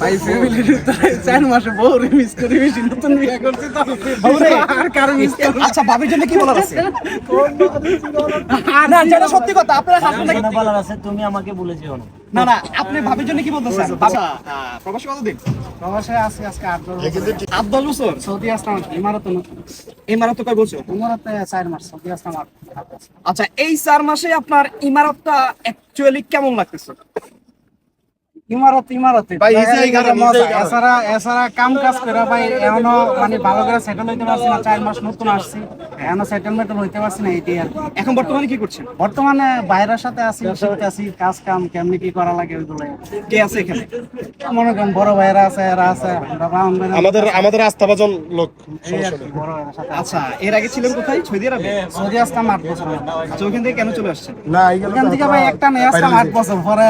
ভাই ফ্যামিলির চার মাসে বউ মিস করে বেশি নতুন বিয়ে করছি তো। আর কারও মিস আচ্ছা ভাবির জন্য কি বলার আছে? না যেটা সত্যি কথা আপনার হাসবেন বলার আছে তুমি আমাকে বলে যেও না। না না আপনি ভাবির জন্য কি বলতেছেন আচ্ছা প্রবাসী কতদিন? প্রবাসে আছি আজকে আট আট দশ বছর? সৌদি আসলাম ইমারত ইমারত কয় বছর? ইমারতে চার মাস সৌদি আসলাম। আচ্ছা এই চার মাসে আপনার ইমারতটা অ্যাকচুয়ালি কেমন লাগতেছে? ইমারত ইমারতে। ভাই। এছাড়া এছাড়া কাম কাজ করে ভাই এখনও মানে ভালো করে সেটেল হইতে পারছি না চার মাস নতুন আসছি। এখনও সেটেলমেন্ট হইতে পারছি না এটাই আর এখন বর্তমানে কি করছেন? বর্তমানে বাইরের সাথে আছি শিখতে আছি কাজ কাম কেমনি কি করা লাগে ওইগুলো। কে আছে এখানে? মনে করেন বড় ভাইরা আছে এরা আছে আমাদের আমাদের আস্থাভাজন লোক। আচ্ছা এর আগে ছিলেন কোথায়? সৌদি আরবে? সৌদি আসলাম আট বছর। আচ্ছা ওখান থেকে কেন চলে আসছেন? না ওখান থেকে ভাই একটা নিয়ে আসলাম আট বছর পরে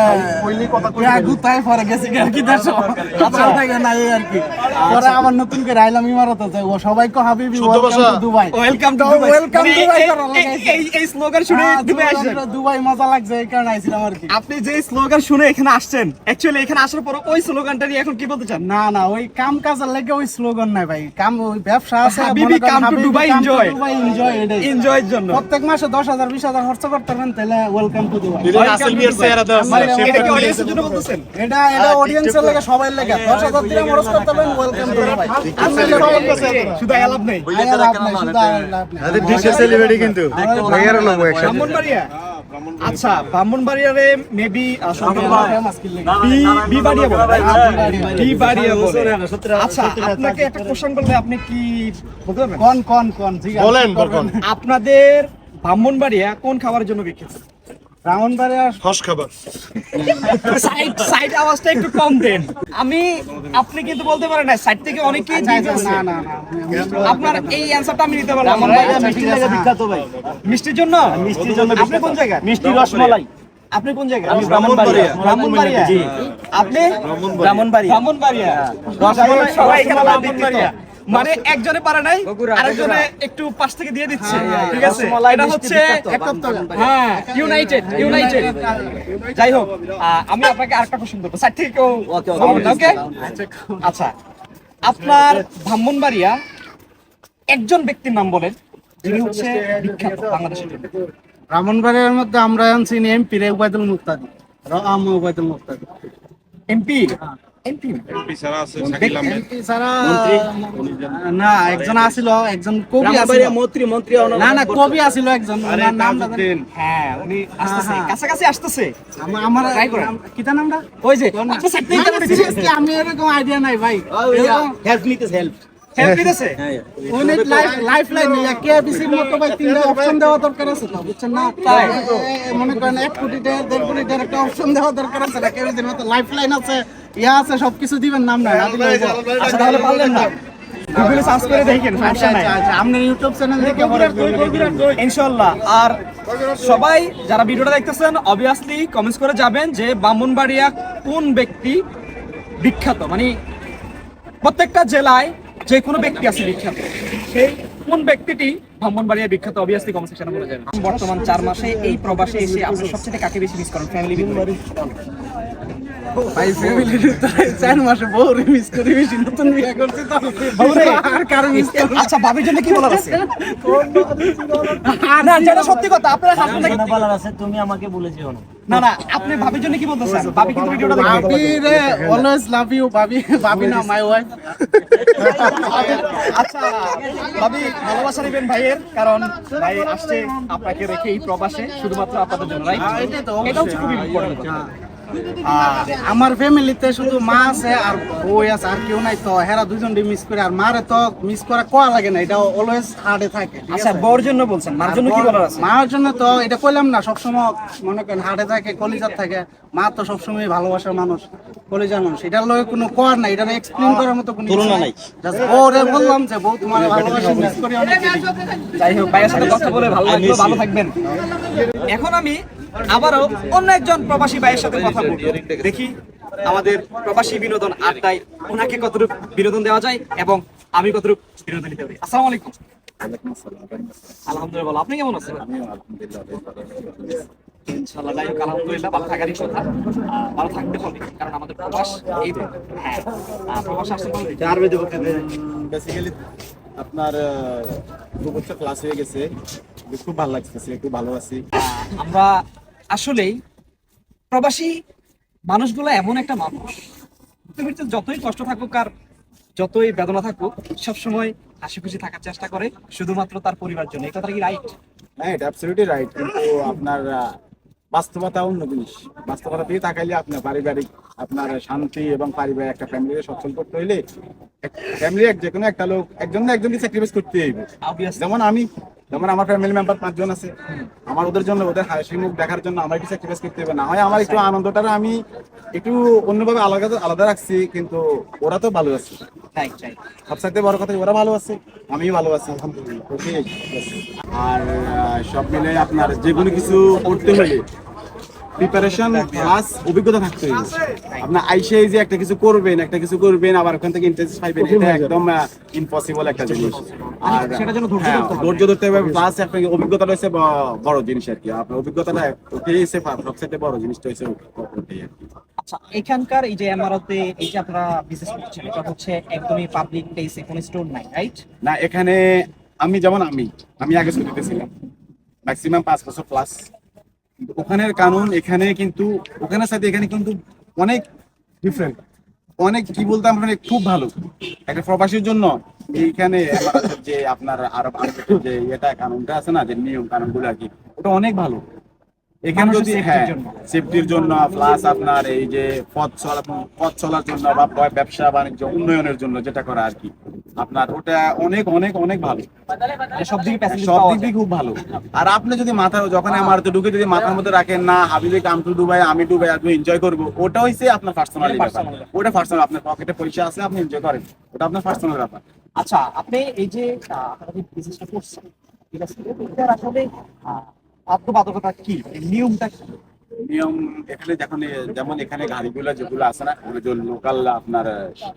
ইয়া পরে গেছি আর কি দেশ আচ্ছা থেকে না এই আর কি। পরে আবার নতুন করে আইলাম ইমারত আছে ও সবাই কো হাবিবি welcome to Dubai welcome to to Dubai এই এই স্লোগান শুনে হ্যাঁ, দুবাই দুবাই আসছেন। দুবাই মজা লাগছে এই কারণে আইছিলাম আর কি। আপনি যে স্লোগান শুনে এখানে আসছেন অ্যাকচুয়ালি এখানে আসার পর ওই স্লোগানটা নিয়ে এখন কি বলতে চান? না না ওই কাম কাজের লেগে ওই স্লোগান নাই ভাই। কাম ওই ব্যবসা আছে হাবিবি come to Dubai, enjoy. Dubai enjoy এটাই এনজয়ের জন্য। প্রত্যেক মাসে দশ হাজার বিশ হাজার খরচ করতে পারবেন তাহলে ওয়েলকাম টু দুবাই রাসেল বিয়ার চেহারা দেওয়া আছে, সে এটা কি অডিয়েন্সের জন্য বলতেছেন? এটা এটা অডিয়েন্সের লেগে সবাই লেগে। খরচ করতে ওয়েলকাম টু দুবাই শুধু আলাপ নেই। আয়া লাভ নাই, শুধু আয়া লাভ নাই। আমাদের দেশের সেলিব্রিটি কিন্তু। ভাইয়ারও লোক একসাথে। ব্রাহ্মণবাড়িয়া? আচ্ছা ব্রাহ্মণবাড়িয়ারে মেবি বাড়িয়া বলে। তাই? বি বাড়িয়া বলে। আচ্ছা আপনাকে একটা কোশ্চেন করলে আপনি কি বলতে পারবেন? কোন কোন কোন। বলেন। আপনাদের ব্রাহ্মণবাড়িয়া কোন খাবারের জন্য বিখ্যাত? আমি আপনি কিন্তু বলতে পারেন না সাইড থেকে অনেকেই আচ্ছা, আচ্ছা, দিচ্ছে। না না না আপনার এই অ্যানসারটা আমি নিতে পারলাম বিখ্যাত ভাই। মিষ্টির জন্য? মিষ্টির জন্য আপনি কোন জায়গায় মিষ্টি রসমালাই। আপনি কোন জায়গায় আমি ব্রাহ্মণবাড়িয়া। ব্রাহ্মণবাড়িয়া। জি। আপনি? ব্রাহ্মণবাড়িয়া। ব্রাহ্মণবাড়িয়া। রসমালাই সবাই এখানে ব্রাহ্মণবাড়িয়া। মানে একজনে পারে নাই আরেকজনে একটু পাশ থেকে দিয়ে দিচ্ছে। ঠিক আছে? এটা হচ্ছে হ্যাঁ ইউনাইটেড ইউনাইটেড যাই হোক আমি আপনাকে আরেকটা কোশ্চেন করব। স্যার থেকে. ওকে আচ্ছা আপনার ব্রাহ্মণবাড়িয়া একজন ব্যক্তির নাম বলেন যিনি হচ্ছে বিখ্যাত বাংলাদেশের জন্য। ব্রাহ্মণবাড়িয়ার মধ্যে আমরা আনছি এমপি রে উবাইদুল মুক্তাদি। রাম উবাইদুল মুক্তাদি। এমপি? এমপি এমপি ছাড়া না একজন আছিল একজন কবি আছিল মন্ত্রী মন্ত্রী না না কবি আছিল একজন ওনার নামটা জানি- হ্যাঁ উনি আসতেছে। হ্যাঁ, হ্যাঁ। কাছাকাছি আসতেছে। আমার Try করেন। নাম- নামটা? ওই যে না, না, seriously, আমি এরকম আইডিয়া নাই ভাই। হেল্প হেল্প দরকার আছে তো না? মনে করেন এক কোটি দেড় কোটি একটা অপশন দেওয়া দরকার আছে লাইফ লাইন আছে ইয়া আছে সবকিছু দিবেন নাম না। আচ্ছা তাহলে পারলেন না। গুগলে সার্চ করে দেখেন আচ্ছা সমস্যা নাই। আচ্ছা আচ্ছা আপনার ইউটিউব চ্যানেল থেকে ইনশাল্লাহ আর সবাই যারা ভিডিওটা দেখতেছেন অবভিয়াসলি কমেন্টস করে যাবেন যে ব্রাহ্মণবাড়িয়া কোন ব্যক্তি বিখ্যাত? মানে প্রত্যেকটা জেলায় যে কোনো ব্যক্তি আছে বিখ্যাত। সেই কোন ব্যক্তিটি ব্রাহ্মণবাড়িয়া বিখ্যাত অবভিয়াসলি কমেন্ট সেকশনে বলে যাবেন। বর্তমান চার মাসে এই প্রবাসে এসে আপনি সবচেয়ে কাকে বেশি মিস করেন? ফ্যামিলি ভাই ফ্যামিলির চার মাসে বউ মিস করে বেশি নতুন বিয়ে করছি তো। আর কারও আচ্ছা ভাবির জন্য কি বলার আছে? না যেটা সত্যি কথা আপনার হাসবেন না বলার আছে তুমি আমাকে বলে যেও না। না না আপনি ভাবির জন্য কি বলতেছেন? ভাবি কিন্তু ভিডিওটা দেখবেন ভাবি রে অলওয়েজ লাভ ইউ ভাবি ভাবি না মাই ওয়াইফ আচ্ছা ভাবি ভালোবাসা নেবেন ভাইয়ের কারণ ভাই আসছে আপনাকে রেখে এই প্রবাসে শুধুমাত্র আপনাদের জন্য রাইট হ্যাঁ, তো এটা হচ্ছে খুবই ইম্পর্টেন্ট আর আমার ফ্যামিলিতে শুধু মা আছে আর বই আছে আর কেউ নাই তো। হেরা দুজন মিস করে আর মারে তো মিস করা কোয়া লাগে না এটা অলওয়েজ হার্ডে থাকে আচ্ছা বউর জন্য বলছেন মার জন্য কি বলার আছে? মার জন্য তো এটা কইলাম না সবসময় মনে করেন হার্টে থাকে কলিজার থাকে। মা তো সবসময় ভালোবাসার মানুষ কলিজার মানুষ। এটার লগে কোনো কোয়ার নাই এটা এক্সপ্লেন করার মতো কোনো তুলনা নাই। ওরে বললাম যে বউ তোমার ভালোবাসা মিস করি অনেক যাই হোক ভাইয়ের সাথে কথা বলে ভালো লাগল ভালো থাকবেন। এখন আমি আবারও অন্য একজন প্রবাসী ভাইয়ের সাথে কথা বলব। দেখি আমাদের প্রবাসী বিনোদন আড্ডায় ওনাকে কতটুকু বিনোদন দেওয়া যায় এবং আমি কতটুকু বিনোদন দিতে পারি। আসসালামু আলাইকুম। আলহামদুলিল্লাহ। আপনি কেমন আছেন? ভালো থাকারই হ্যাঁ আপনার দু বছর ক্লাস হয়ে গেছে। খুব ভালো লাগতেছে খুব ভালো আছি। আমরা আসলেই প্রবাসী মানুষগুলো এমন একটা মানুষ। পৃথিবীতে যতই কষ্ট থাকুক আর যতই বেদনা থাকুক সবসময় হাসি খুশি থাকার চেষ্টা করে শুধুমাত্র তার পরিবার জন্য। এই কথাটা কি রাইট হ্যাঁ এটা অ্যাবসলিউটলি রাইট কিন্তু আপনার বাস্তবতা অন্য জিনিস। বাস্তবতা দিয়ে তাকাইলে আপনার পারিবারিক আপনার শান্তি এবং পারিবারিক একটা ফ্যামিলিকে সচ্ছল করতে হইলে ফ্যামিলি এক যে কোনো একটা লোক একজন না একজনকে স্যাক্রিফাইস করতে হইবে। যেমন আমি যেমন আমার ফ্যামিলি মেম্বার পাঁচজন আছে। আমার ওদের জন্য ওদের হাসি মুখ দেখার জন্য আমার একটু স্যাক্রিফাইস করতে হবে না। হয় আমার একটু আনন্দটা আমি একটু অন্যভাবে আলাদা আলাদা রাখছি কিন্তু ওরা তো ভালো আছে। সবসাথে বড় কথা ওরা ভালো আছে আমিও ভালো আছি আলহামদুলিল্লাহ। আর সব মিলে আপনার যে কোনো কিছু করতে হলে প্রিপারেশন প্লাস অভিজ্ঞতা থাকতে হবে আপনার আইসে যে একটা কিছু করবেন একটা কিছু করবেন আবার ওখান থেকে ইন্টারেস্ট পাইবেন এটা একদম ইম্পসিবল একটা জিনিস। আর সেটার জন্য ধৈর্য হ্যাঁ, ধরতে হবে। ধৈর্য ধরতে হবে প্লাস আপনার অভিজ্ঞতা রয়েছে বড় জিনিস আর কি। আপনার অভিজ্ঞতাটা ওটাই হচ্ছে সবচেয়ে বড় জিনিসটা হচ্ছে ওটাই আর কি। আচ্ছা এখানকার এই যে এমআরতে এই যে আপনারা বিজনেস করছেন এটা হচ্ছে একদমই পাবলিক প্লেসে কোনো স্টোর নাই রাইট না এখানে আমি যেমন আমি আমি আগে ছিলাম ম্যাক্সিমাম পাঁচ বছর প্লাস ওখানের কানুন এখানে কিন্তু, ওখানের সাথে এখানে কিন্তু অনেক ডিফারেন্ট অনেক কি বলতাম মানে খুব ভালো। একটা প্রবাসীর জন্য এইখানে যে আপনার আরব যে এটা কানুনটা আছে না, যে নিয়ম কানুনগুলো আর কি, ওটা অনেক ভালো। এখানে যদি হ্যাঁ সেফটির জন্য প্লাস আপনার এই যে পথ চলা পথ চলার জন্য বা ব্যবসা বাণিজ্য উন্নয়নের জন্য যেটা করা আর কি আপনার ওটা অনেক অনেক অনেক ভালো। সব দিকে সব দিক দিয়ে খুব ভালো। আর আপনি যদি মাথা যখন আমার তো ঢুকে যদি মাথার মধ্যে রাখেন না হাবিবে কাম টু দুবাই আমি দুবাই আপনি এনজয় করব ওটা হইছে আপনার পার্সোনাল ব্যাপার। ওটা পার্সোনাল আপনার পকেটে পয়সা আছে আপনি এনজয় করেন। ওটা আপনার পার্সোনাল ব্যাপার। আচ্ছা আপনি এই যে বিজনেসটা করছেন ঠিক আছে আসলে বাধ্যবাধকতা কি? নিয়মটা কি? নিয়ম এখানে যখন যেমন এখানে গাড়িগুলো যেগুলো আছে না ওগুলো যে লোকাল আপনার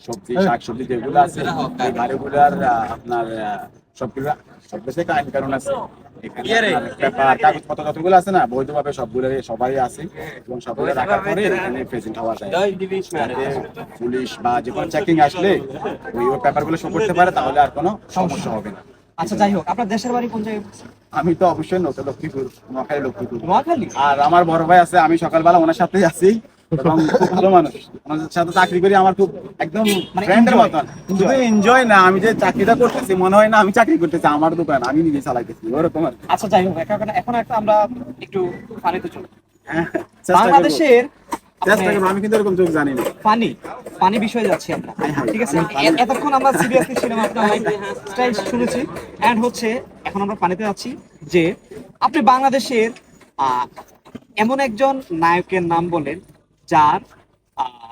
সবজি শাক সবজি যেগুলো আছে এই গাড়িগুলার আপনার সবগুলো সব আইন কারণ আছে। এখানে পেপার কাগজপত্র যতগুলো আছে না বৈধভাবে সবগুলো সবাই আছে এবং সবগুলো রাখার পরে এখানে প্রেজেন্ট হওয়া যায়। পুলিশ বা যে কোনো চেকিং আসলে ওই ওই পেপারগুলো শো করতে পারে তাহলে আর কোনো সমস্যা হবে না। আচ্ছা যাই হোক আপনার দেশের বাড়ি কোন জায়গায় আমি তো অবশ্যই নতুন লক্ষ্মীপুর নোয়াখালী লক্ষ্মীপুর। নোয়াখালী? আর আমার বড় ভাই আছে আমি সকালবেলা ওনার সাথেই আছি এবং খুব ভালো মানুষ। ওনার সাথে চাকরি করি আমার খুব একদম মানে ফ্রেন্ডের মতন। শুধু এনজয় না আমি যে চাকরিটা করতেছি মনে হয় না আমি চাকরি করতেছি আমার দোকান আমি নিজে চালাইতেছি ওরকম আচ্ছা যাই হোক এখন এখন একটা আমরা একটু পানিতে চলি। হ্যাঁ। বাংলাদেশের আমি কিন্তু এরকম চোখ জানি না। পানি বিষয়ে যাচ্ছি আমরা। ঠিক আছে? এতক্ষণ আমরা সিরিয়াসলি ছিলাম আপনার স্টাইল শুনেছি। এন্ড হচ্ছে এখন আমরা পানিতে যাচ্ছি যে আপনি বাংলাদেশের আহ, এমন একজন নায়কের নাম বলেন যার আহ,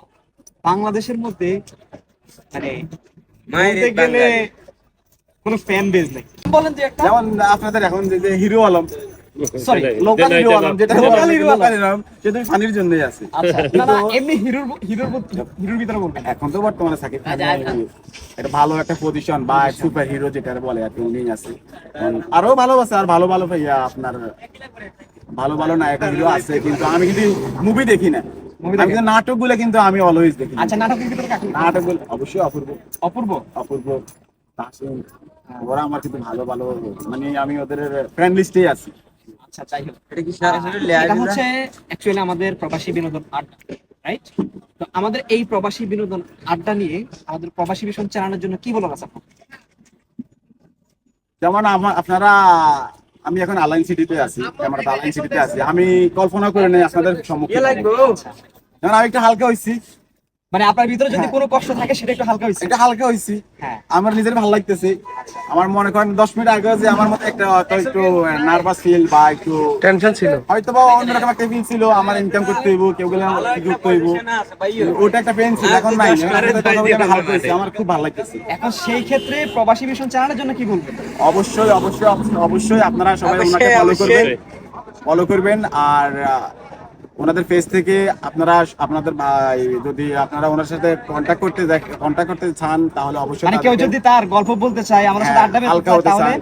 বাংলাদেশের মধ্যে মানে বলতে গেলে কোনো ফ্যান বেজ নেই। বলেন যে একটা। যেমন আপনাদের এখন যে- যে hero Alam sorry local hero Alam যেটা লোকাল আলম। আলম সেটা ফানির জন্যই আছে। আচ্ছা না না এমনি হিরোর হিরোর হিরোর ভিতরে বলবেন। এখন তো বর্তমানে সাকিব খান এটা ভালো একটা পজিশন বা সুপার হিরো যেটা বলে আর কি উনি আছে। আরও ভালো আছে আর ভালো ভালো ভাইয়া আপনার ভালো ভালো নায়ক হিরো আছে কিন্তু আমি কিন্তু মুভি দেখি না। আমি কিন্তু নাটকগুলো কিন্তু আমি অলওয়েজ দেখি। আচ্ছা নাটকের ভিতরে নাটকগুলো অবশ্যই অপূর্ব। অপূর্ব? অপূর্ব। ওরা আমার কিন্তু ভালো ভালো মানে আমি ওদের ফ্রেন্ড লিস্টেই আছি। আচ্ছা যাই হোক। এটা হচ্ছে অ্যাকচুয়ালি আমাদের প্রবাসী বিনোদন আড্ডা রাইট তো আমাদের এই প্রবাসী বিনোদন আড্ডা নিয়ে আমাদের প্রবাসী ভীষণ চালানোর জন্য কি বলার আছে যেমন আমা- আপনারা আমি এখন আলাইন সিটিতে আছি আমরা আলাইন সিটিতে আছি। আমি কল্পনা করে নেই আপনাদের সম্মুখীন আমি একটু হালকা হইছি। মানে আপনার ভিতরে যদি কোনো কষ্ট থাকে সেটা একটু হালকা হয়েছে এটা হালকা হইছি। হ্যাঁ। আমার নিজের ভালো লাগতেছে। আমার মনে করেন দশ মিনিট আগে যে আমার মধ্যে একটা হয়তো একটু নার্ভাস ফিল বা একটু টেনশন ছিল। হয়তো বা অন্যরকম একটা ফিল ছিল আমার ইনকাম করতে হইব কেউ গেলে কি করতে হইব। ওটা একটা পেন ছিল এখন নাই। হালকা হইছে আমার খুব ভালো লাগতেছে। এখন সেই ক্ষেত্রে প্রবাসী মিশন চালানোর জন্য কি বলবেন? অবশ্যই অবশ্যই অবশ্যই- অবশ্যই আপনারা সবাই ওনাকে ফলো করবেন। ফলো করবেন আর ওনাদের পেজ থেকে আপনারা আপনাদের যদি আপনারা ওনার সাথে কন্ট্যাক্ট করতে কন্ট্যাক্ট করতে চান তাহলে অবশ্যই মানে কেউ যদি তার গল্প বলতে চায় আমার সাথে আড্ডা হ্যাঁ, হালকা চায় হতে তাহলে চান।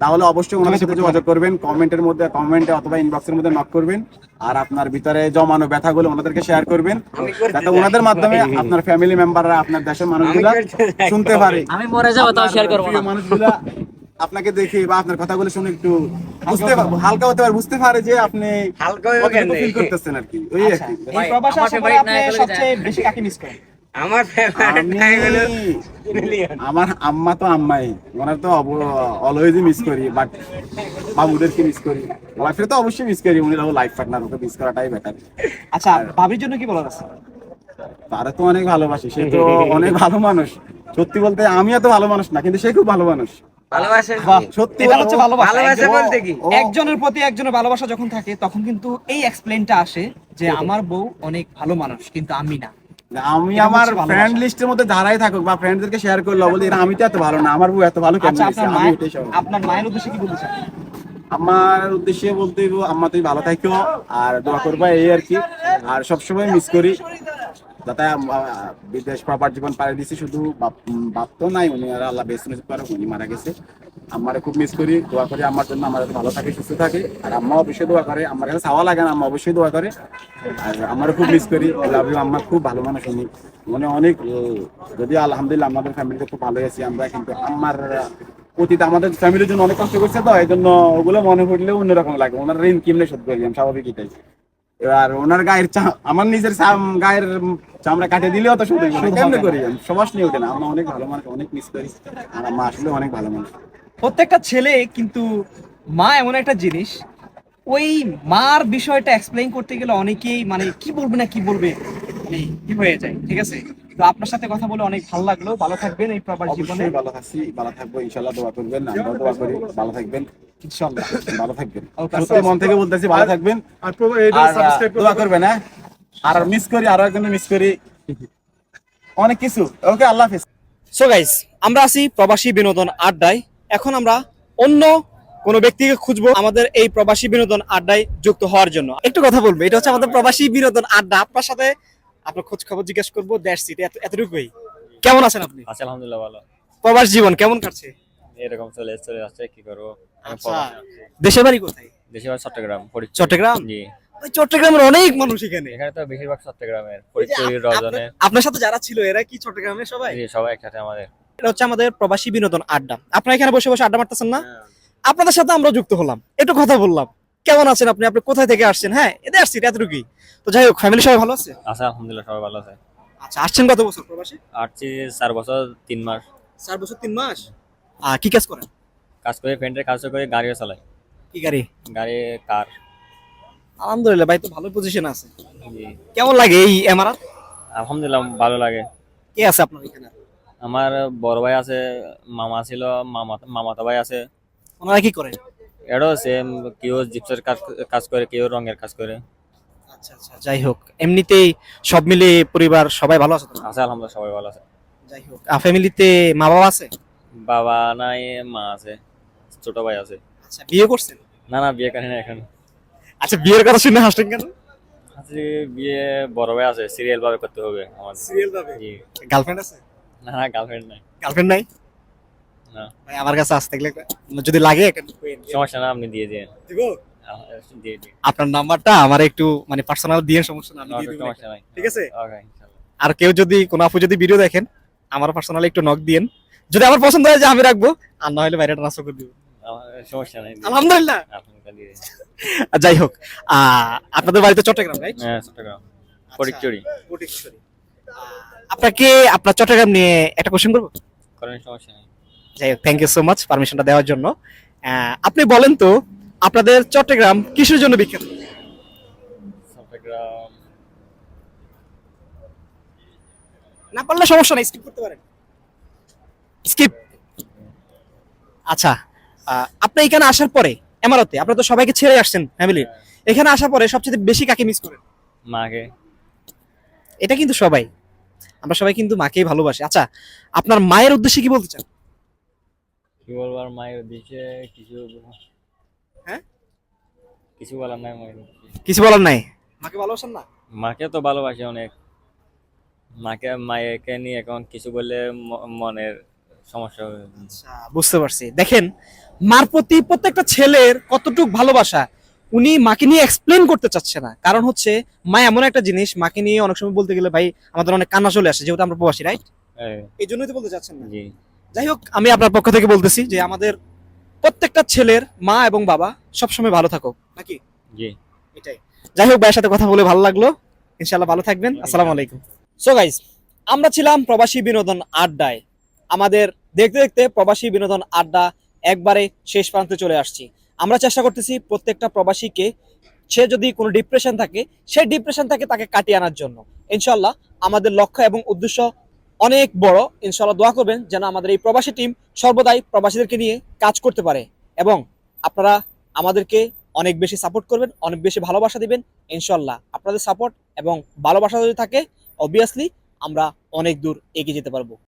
তাহলে অবশ্যই ওনাদের সাথে যোগাযোগ করবেন কমেন্টের মধ্যে কমেন্টে অথবা ইনবক্সের মধ্যে নক করবেন। আর আপনার ভিতরে জমানো ব্যথাগুলো ওনাদেরকে শেয়ার করবেন। যাতে ওনাদের মাধ্যমে আপনার ফ্যামিলি মেম্বাররা আপনার দেশের মানুষগুলা শুনতে পারে। আমি মরে যাব তাও শেয়ার করব মানুষগুলা আপনাকে দেখে বা আপনার কথাগুলো শুনে একটু বুঝতে হালকা হতে পারে বুঝতে পারে যে আপনি হালকা ফিল করতেছেন আর কি। ওই আর আচ্ছা, কি এই প্রবাসে আপনি সবচেয়ে বেশি কাকে মিস করেন? আমার আমার আম্মা তো আম্মাই। ওনার তো অলওয়েজই মিস করি বাট বাবুদেরকে মিস করি। ওয়াইফের তো অবশ্যই মিস করি উনি লাইফ পার্টনার ওকে মিস করাটাই বেটার আচ্ছা ভাবির জন্য কি বলার আছে? তারা তো অনেক ভালোবাসি সে তো অনেক ভালো মানুষ। সত্যি বলতে আমি এত ভালো মানুষ না কিন্তু সে খুব ভালো মানুষ। ভালোবাসা সত্যি এটা হচ্ছে ভালোবাসা ভালোবাসা বলতে কি? একজনের প্রতি একজনের ভালোবাসা যখন থাকে তখন কিন্তু এই এক্সপ্লেনটা আসে যে আমার বউ অনেক ভালো মানুষ কিন্তু আমি না। আমি আমার ফ্রেন্ড লিস্টের মধ্যে যারাই থাকুক বা ফ্রেন্ডদেরকে শেয়ার করল বলি আমি তো এত ভালো না আমার বউ এত ভালো কেন আচ্ছা আপনার মায়ের এটাই আপনার মায়ের উদ্দেশ্যে কি বলতে চান? আমার উদ্দেশ্যে বলতে আম্মা তুই ভালো থাকিও আর দোয়া করবা এই আর কি। আর সবসময় মিস করি। যাতে বিদেশ প্রপার জীবন পাড়ি দিছি, শুধু বাপ- তো নাই, উনি আর আল্লাহ বেশ নসিব উনি মারা গেছে। আমারে খুব মিস করি, দোয়া করি আমার জন্য, আমার ভালো থাকে, সুস্থ থাকে। আর আম্মা অবশ্যই দোয়া করে, আমার কাছে চাওয়া লাগে না, আম্মা অবশ্যই দোয়া করে। আর আমারও খুব মিস করি লাভ ইউ আম্মা খুব ভালো মানুষ উনি। মানে অনেক যদি আলহামদুলিল্লাহ আমাদের ফ্যামিলিতে খুব ভালো আছি, আমরা কিন্তু আমার অতীত আমাদের ফ্যামিলির জন্য অনেক কষ্ট করছে তো এই জন্য ওগুলো মনে পড়লে অন্যরকম লাগে। ওনার ঋণ কিমনে শোধ করি স্বাভাবিক এটাই আর ওনার গায়ের আমার নিজের গায়ের চামড়া কাটে দিলেও তো শুধু কেমনে করি সমাজ নিয়ে ওঠে না। আমরা অনেক ভালো মানুষ অনেক মিস করি। আর আম্মা আসলে অনেক ভালো মানুষ। প্রত্যেকটা ছেলে কিন্তু মা এমন একটা জিনিস ওই মার বিষয়টা এক্সপ্লেইন করতে গেলে অনেকেই মানে কি বলবে না কি বলবে? মানে কি হয়ে যায় ঠিক আছে? তো আপনার সাথে কথা বলে অনেক ভালো লাগল। ভালো থাকবেন এই প্রবাস জীবনে। ভালো থাকছি ভালো থাকব। ইনশাল্লাহ দোয়া করবেন আমরাও দোয়া করি। ভালো থাকবেন। ইনশাআল্লাহ। ভালো থাকবেন। সত্যি মন থেকে বলতেছি ভালো থাকবেন। আর সাবস্ক্রাইব দোয়া করবেন হ্যাঁ? আর মিস করি আরও একজন মিস করি। অনেক কিছু। ওকে আল্লাহ হাফিজ। সো গাইস আমরা আছি প্রবাসী বিনোদন আড্ডায়। এখন আমরা অন্য কোন ব্যক্তিকে খুঁজবো আমাদের এই প্রবাসী বিনোদন আড্ডায় যুক্ত হওয়ার জন্য। একটু কথা বলব এটা হচ্ছে আমাদের প্রবাসী বিনোদন আড্ডা। আপনার সাথে আপনার খোঁজ খবর জিজ্ঞেস করব দ্যাটস ইট এতটুকুই। কেমন আছেন আপনি? আলহামদুলিল্লাহ ভালো। প্রবাস জীবন কেমন কাটছে? এরকম চলে চলে যাচ্ছে কি করব? আচ্ছা। দেশের বাড়ি কোথায়? দেশের বাড়ি চট্টগ্রাম চট্টগ্রাম? জি। চট্টগ্রামের অনেক মানুষ এখানে। এখানে তো বেশিরভাগ চট্টগ্রামের রজনে। আপনার- সাথে যারা ছিল এরা কি চট্টগ্রামের সবাই? জি, সবাই একসাথে আমাদের। এটা হচ্ছে আমাদের প্রবাসী বিনোদন আড্ডা। আপনারা এখানে বসে বসে আড্ডা মারতেছেন না? আপনাদের সাথে আমরা যুক্ত হলাম। একটু কথা বললাম। কেমন আছেন আপনি? আপনি কোথায় থেকে আসছেন? হ্যাঁ এদের আসছি এতটুকুই। তো যাই হোক ফ্যামিলি সবাই ভালো আছে? আছে আলহামদুলিল্লাহ সবাই ভালো আছে। আচ্ছা আসছেন কত বছর প্রবাসী? আসছি চার বছর তিন মাস। চার বছর তিন মাস? কি কাজ করেন? কাজ করে ফ্রেন্ডের কাজ করে গাড়িও চালাই। কি গাড়ি? গাড়ি কার আলহামদুলিল্লাহ ভাই তো ভালো পজিশন আছে। কেমন লাগে এই এমারাত আলহামদুলিল্লাহ ভালো লাগে। কে আছে আপনার এখানে? আমার বড় ভাই আছে মামা ছিল মামা মামাতো ভাই আছে। ওনারা কি করেন এটাও সেম কেউ জিপসের কাজ কাজ করে কেউ রঙের কাজ করে। আচ্ছা আচ্ছা যাই হোক এমনিতেই সব মিলে পরিবার সবাই ভালো আছে আছে আলহামদুলিল্লাহ সবাই ভালো আছে। যাই হোক ফ্যামিলিতে মা বাবা আছে? বাবা নাই মা আছে ছোট ভাই আছে। আচ্ছা বিয়ে করছেন? না না বিয়ে করি না এখন। আচ্ছা বিয়ের কথা শুনে হাসলেন কেন? আজকে বিয়ে বড় ভাই আছে সিরিয়াল ভাবে করতে হবে আমার। সিরিয়াল ভাবে গার্লফ্রেন্ড আছে? না না গার্লফ্রেন্ড নাই। গার্লফ্রেন্ড নাই? না। ভাই আমার কাছে আসতে গেলে যদি লাগে একটা সমস্যা না আপনি দিয়ে দিন। দিব আপনার নাম্বারটা আমার একটু মানে পার্সোনাল দিয়ে সমস্যা না আমি দিয়ে দিব ঠিক আছে? আর কেউ যদি কোনো আপু যদি ভিডিও দেখেন আমার পার্সোনালি একটু নক দিয়েন। যদি আমার পছন্দ হয় যে আমি রাখব আর না হলে বাইরে ট্রান্সফার করে দিব। সমস্যা নাই। আলহামদুলিল্লাহ। যাই হোক আপনাদের বাড়িতে চট্টগ্রাম রাইট হ্যাঁ চট্টগ্রাম। ফরিদচুরি আপনাকে আপনার চট্টগ্রাম নিয়ে একটা কোশ্চেন করব? করেন সমস্যা নাই। যাই হোক থ্যাংক ইউ সো মাচ পারমিশনটা দেওয়ার জন্য। আপনি বলেন তো আপনাদের চট্টগ্রাম কিসের জন্য বিখ্যাত? চট্টগ্রাম। না পারলে সমস্যা নাই স্কিপ করতে পারেন। স্কিপ। আচ্ছা আপনি এখানে আসার পরে এমারতে আপনারা তো সবাইকে ছেড়ে আসছেন ফ্যামিলি এখানে আসার পরে সবচেয়ে বেশি কাকে মিস করেন? মাকে। এটা কিন্তু সবাই। আমরা সবাই কিন্তু মাকেই ভালোবাসি। আচ্ছা আপনার মায়ের উদ্দেশ্যে কি বলতে চান? কি বলব আর মায়ের উদ্দেশ্যে কিছু হ্যাঁ? কিছু বলার নাই মায়ের কিছু বলার নাই? মাকে ভালোবাসেন না? মাকে তো ভালোবাসি অনেক। মাকে মায়েকে নিয়ে এখন কিছু বললে মনের সমস্যা হবে। আচ্ছা বুঝতে পারছি। দেখেন মার প্রতি প্রত্যেকটা ছেলের কতটুক ভালোবাসা উনি মাকে নিয়ে এক্সপ্লেন করতে চাচ্ছে না। কারণ হচ্ছে মা এমন একটা জিনিস মাকে নিয়ে অনেক সময় বলতে গেলে ভাই আমাদের অনেক কান্না চলে আসে যেহেতু আমরা প্রবাসী রাইট এই, এই জন্যই তো বলতে চাচ্ছেন না। জি। যাই হোক আমি আপনার পক্ষ থেকে বলতেছি যে আমাদের প্রত্যেকটা ছেলের মা এবং বাবা সবসময় ভালো থাকুক নাকি? জি। এটাই। যাই হোক ভাইয়ের সাথে কথা বলে ভালো লাগল। ইনশাল্লাহ ভালো থাকবেন। আসসালামু আলাইকুম। সো গাইস আমরা ছিলাম প্রবাসী বিনোদন আড্ডায়। আমাদের দেখতে দেখতে প্রবাসী বিনোদন আড্ডা একবারে শেষ প্রান্তে চলে আসছি। আমরা চেষ্টা করতেছি প্রত্যেকটা প্রবাসীকে সে যদি কোনো ডিপ্রেশন থাকে সেই ডিপ্রেশন থেকে তাকে কাটিয়ে আনার জন্য। ইনশাল্লাহ আমাদের লক্ষ্য এবং উদ্দেশ্য অনেক বড়। ইনশাল্লাহ দোয়া করবেন যেন আমাদের এই প্রবাসী টিম সর্বদাই প্রবাসীদেরকে নিয়ে কাজ করতে পারে এবং আপনারা আমাদেরকে অনেক বেশি সাপোর্ট করবেন, অনেক বেশি ভালোবাসা দিবেন। ইনশাল্লাহ আপনাদের সাপোর্ট এবং ভালোবাসা যদি থাকে অবভিয়াসলি আমরা অনেক দূর এগিয়ে যেতে পারব।